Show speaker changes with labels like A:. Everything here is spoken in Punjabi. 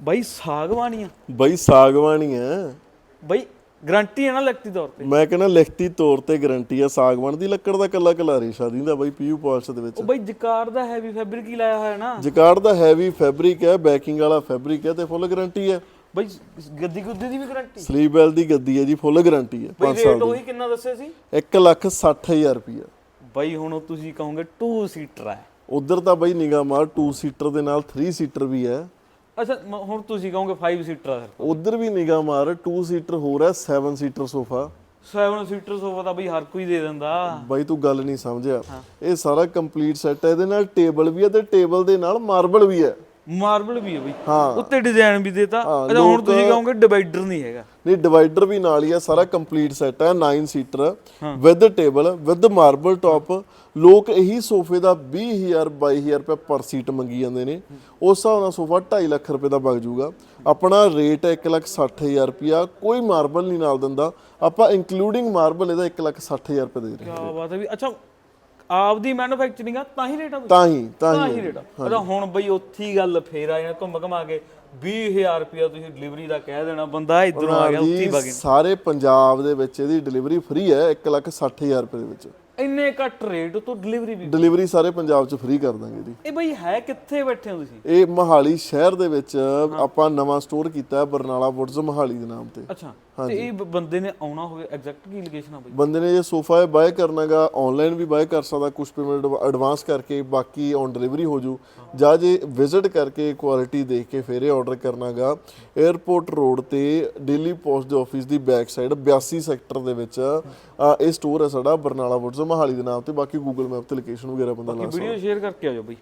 A: ਬਾਈ ਸਾਗਵਾਨੀ ਆ
B: ਬਈ ਸਾਗਵਾਨੀ
A: ਗਰੰਟੀ ਹੈ ਨਾ ਲਿਖਤੀ ਤੌਰ ਤੇ?
B: ਮੈਂ ਕਹਿੰਦਾ ਲਿਖਤੀ ਤੌਰ ਤੇ ਗਾਰੰਟੀ ਆ ਸਾਗਵਾਨ ਦੀ ਲੱਕੜ ਦਾ ਕੱਲਾ ਕੱਲਾ ਰੇਸ਼ਾ ਦਿੰਦਾ ਬਈ ਪੀਯੂ ਪਾਲਿਸ਼ ਦੇ ਵਿੱਚ।
A: ਉਹ ਬਾਈ ਜਕਾਰ ਦਾ ਹੈਵੀ ਫੈਬਰਿਕ ਹੀ ਲਾਇਆ ਹੋਇਆ ਨਾ।
B: ਜਕਾਰਡ ਦਾ ਹੈਵੀ ਫੈਬਰਿਕ ਹੈ ਬੈਕਿੰਗ ਵਾਲਾ ਫੈਬਰਿਕ ਹੈ ਤੇ ਫੁੱਲ ਗਾਰੰਟੀ ਹੈ।
A: ਬਾਈ ਗੱਦੀ ਗੁੱਦੀ ਦੀ ਵੀ ਗਾਰੰਟੀ
B: ਸਲੀਪ ਵੈਲ ਦੀ ਗੱਦੀ ਹੈ ਜੀ ਫੁੱਲ ਗਾਰੰਟੀ ਹੈ
A: ਬਾਈ
B: 5 ਸਾਲ
A: ਰੇਟ
B: ਦੀ।
A: ਉਹੀ ਕਿੰਨਾ ਦੱਸਿਆ ਸੀ?
B: 1 ਲੱਖ 60000 ਰੁਪਇਆ।
A: ਬਾਈ ਹੁਣ ਉਹ ਤੁਸੀਂ ਕਹੋਗੇ 2 ਸੀਟਰ ਹੈ।
B: ਉਧਰ ਤਾਂ ਬਈ ਨਿਗਾਹ ਮਾਰ 2 ਸੀਟਰ ਦੇ ਨਾਲ 3 ਸੀਟਰ ਵੀ ਹੈ।
A: ਅੱਛਾ ਮ- ਹੁਣ ਤੁਸੀਂ ਕਹੋਗੇ 5 ਸੀਟਰ ਹੈ
B: ਉਧਰ ਵੀ ਨਿਗਾਹ ਮਾਰ 2 ਸੀਟਰ ਹੋਰ ਹੈ 7 ਸੀਟਰ ਸੋਫਾ।
A: 7 ਸੀਟਰ ਸੋਫਾ ਤਾਂ ਬਾਈ ਹਰ ਕੋਈ ਦੇ ਦਿੰਦਾ।
B: ਬਾਈ ਤੂੰ ਗੱਲ ਨਹੀਂ ਸਮਝਿਆ। ਇਹ ਸਾਰਾ ਕੰਪਲੀਟ ਸੈੱਟ ਹੈ ਇਹਦੇ ਨਾਲ ਟੇਬਲ ਵੀ ਹੈ ਤੇ ਟੇਬਲ ਦੇ ਨਾਲ ਮਾਰਬਲ ਵੀ ਹੈ।
A: ਮਾਰਬਲ ਵੀ ਹੈ ਬਾਈ।
B: ਹਾਂ।
A: ਉੱਤੇ ਡਿਜ਼ਾਈਨ ਵੀ ਦੇਤਾ। ਅੱਛਾ ਹੁਣ ਤੁਸੀਂ ਕਹੋਗੇ ਡਿਵਾਈਡਰ ਨਹੀਂ ਹੈਗਾ।
B: ਨਹੀਂ ਡਿਵਾਈਡਰ ਵੀ ਨਾਲ ਹੀ ਹੈ ਸਾਰਾ ਕੰਪਲੀਟ ਸੈੱਟ ਹੈ 9 seater with table with marble top ਲੋਕ ਇਹੀ ਸੋਫੇ ਦਾ 20000 22000 ਰੁਪਏ ਪਰ ਸੀਟ ਮੰਗੀ ਜਾਂਦੇ ਨੇ। ਉਸ ਹਿਸਾਬ ਨਾਲ ਸੋਫਾ 2.5 ਲੱਖ ਰੁਪਏ ਦਾ ਵਗ ਜਾਊਗਾ। ਆਪਣਾ ਰੇਟ ਹੈ 160000 ਰੁਪਿਆ ਕੋਈ ਮਾਰਬਲ ਨਹੀਂ ਨਾਲ ਦਿੰਦਾ। ਆਪਾਂ ਇਨਕਲੂਡਿੰਗ ਮਾਰਬਲ ਇਹਦਾ 160000 ਰੁਪਏ ਦੇ ਰਹੇ ਹਾਂ।
A: ਕੀ ਬਾਤ ਹੈ ਵੀ ਅੱਛਾ ਆਪਦੀ ਮੈਨੂਫੈਕਚਰਿੰਗ ਆ ਤਾਂ ਹੀ ਰੇਟ ਆ
B: ਤਾਂ ਹੀ ਤਾਂ ਹੀ
A: ਰੇਟ ਆ ਅੱਛਾ ਹੁਣ ਬਈ ਉੱਥੇ ਹੀ ਗੱਲ ਫੇਰ ਆ ਜਾਣਾ ਘੁੰਮ ਘਮਾ ਕੇ 20000 ਰੁਪਿਆ ਤੁਸੀਂ ਡਿਲੀਵਰੀ ਦਾ ਕਹਿ ਦੇਣਾ ਬੰਦਾ ਇਧਰੋਂ ਆ ਗਿਆ ਉੱਥੇ
B: ਜੀ,
A: ਵਗੇ
B: ਸਾਰੇ ਪੰਜਾਬ ਦੇ ਵਿੱਚ ਇਹਦੀ ਡਿਲੀਵਰੀ ਫ੍ਰੀ ਹੈ 160000 ਰੁਪਏ ਦੇ ਵਿੱਚ।
A: ਇੰਨੇ ਘੱਟ ਰੇਟ ਤੋਂ ਡਿਲੀਵਰੀ ਵੀ
B: ਡਿਲੀਵਰੀ ਸਾਰੇ ਪੰਜਾਬ 'ਚ ਫ੍ਰੀ ਕਰ ਦਾਂਗੇ ਜੀ।
A: ਇਹ ਬਈ ਹੈ ਕਿੱਥੇ ਬੈਠੇ ਹੋ ਤੁਸੀਂ?
B: ਇਹ ਮਹਾਲੀ ਸ਼ਹਿਰ ਦੇ ਵਿੱਚ ਆਪਾਂ ਨਵਾਂ ਸਟੋਰ ਕੀਤਾ ਹੈ ਬਰਨਾਲਾ ਵੁੱਡਸ ਮਹਾਲੀ ਦੇ ਨਾਮ ਤੇ।
A: ਅੱਛਾ ਤੇ ਇਹ ਬੰਦੇ ਨੇ ਆਉਣਾ ਹੋਵੇ ਐਗਜ਼ੈਕਟ ਕੀ ਲੋਕੇਸ਼ਨ ਆ ਬਈ?
B: ਬੰਦੇ ਨੇ ਜੇ ਸੋਫਾ ਬਾਏ ਕਰਨਾਗਾ ਆਨਲਾਈਨ ਵੀ ਬਾਏ ਕਰ ਸਕਦਾ ਕੁਝ ਪੇਮੈਂਟ ਐਡਵਾਂਸ ਕਰਕੇ ਬਾਕੀ ਔਨ ਡਿਲੀਵਰੀ ਹੋ ਜੂ। ਜਾਂ ਜੇ ਵਿਜ਼ਿਟ ਕਰਕੇ ਕੁਆਲਿਟੀ ਦੇਖ ਕੇ ਫਿਰ ਇਹ ਆਰਡਰ ਕਰਨਾਗਾ 에어ਪੋਰਟ ਰੋਡ ਤੇ ਦਿੱਲੀ ਪੋਸਟ ਦੇ ਆਫਿਸ ਦੀ ਬੈਕ ਸਾਈਡ 82 ਸੈਕਟਰ ਦੇ ਵਿੱਚ ਇਹ ਸਟੋਰ ਹੈ ਸਾਡਾ ਬਰਨਾਲਾ ਵੁੱਡਸ ਮਹਾਲੀ ਦੇ ਨਾਮ ਤੇ ਬਾਕੀ ਗੂਗਲ ਮੈਪ ਤੇ ਲੋਕੇਸ਼ਨ ਵਗੈਰਾ ਬੰਦਾ ਲਾ ਸਕਦਾ।
A: ਵੀਡੀਓ ਸ਼ੇਅਰ ਕਰਕੇ ਆਜੋ ਬਈ।